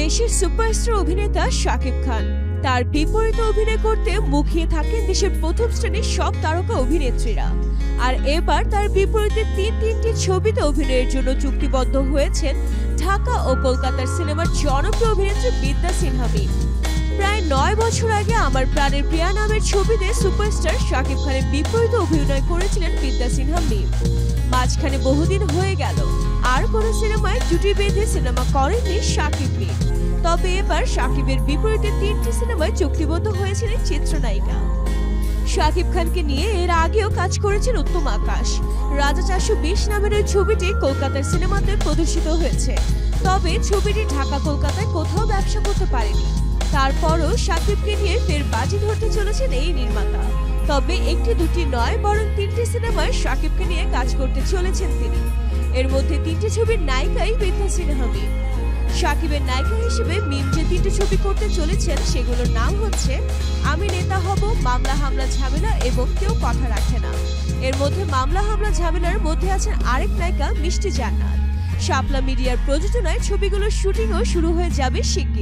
দেশের সুপারস্টার অভিনেতা শাকিব খান তার বিপরীতে অভিনয় করতে মুখিয়ে থাকেন দেশের প্রথম শ্রেণির সব তারকা অভিনেত্রীরা আর এবার তার বিপরীতে তিন তিনটি ছবিতে অভিনয়ের জন্য চুক্তিবদ্ধ হয়েছেন ঢাকা ও কলকাতার সিনেমার জনপ্রিয় অভিনেত্রী বিদ্যা সিনহা মিম। প্রায় নয় বছর আমার প্রাণের প্রিয়া নামের ছবিতে সুপারস্টার শাকিব খানের বিপরীতে অভিনয় করেছিলেন বিদ্যা সিনহা মিম। মাঝখানে বহুদিন হয়ে গেল। আর কোন সিনেমায় জুটি বেঁধে সিনেমা করেননি শাকিব মিম। তবে এবার শাকিবের বিপরীতে তিনটি সিনেমায় চুক্তিবদ্ধ হয়েছিলেন চিত্রনায়িকা। শাকিব খানকে নিয়ে এর আগেও কাজ করেছেন উত্তম আকাশ। রাজা চারশো বিশ নামের ওই ছবিটি কলকাতার সিনেমাতে প্রদর্শিত হয়েছে। তবে ছবিটি ঢাকা কলকাতায় কোথাও ব্যবসা করতে পারেনি। তারপরও সাকিবকে নিয়ে ফের বাজি ধরতে চলেছেন এই নির্মাতা। তবে একটি দুটি নয়, বরং তিনটি সিনেমায় সাকিবকে নিয়ে কাজ করতে চলেছেন তিনি। এর মধ্যে তিনটি ছবির নায়িকাই বিদ্যা সিনহা মিম শাকিবের নায়িকা হিসেবে মিম যে তিনটি ছবি করতে চলেছেন, সেগুলোর নাম হচ্ছে, আমি নেতা হব, মামলা হামলা ঝামেলা এবং কেউ কথা রাখে না। এর মধ্যে মামলা হামলা ঝামেলার মধ্যে আছেন আরেক নায়িকা মিষ্টি জান্নাত। শাপলা মিডিয়ার প্রযোজনায় ছবিগুলোর শুটিংও শুরু হয়ে যাবে শিগগির।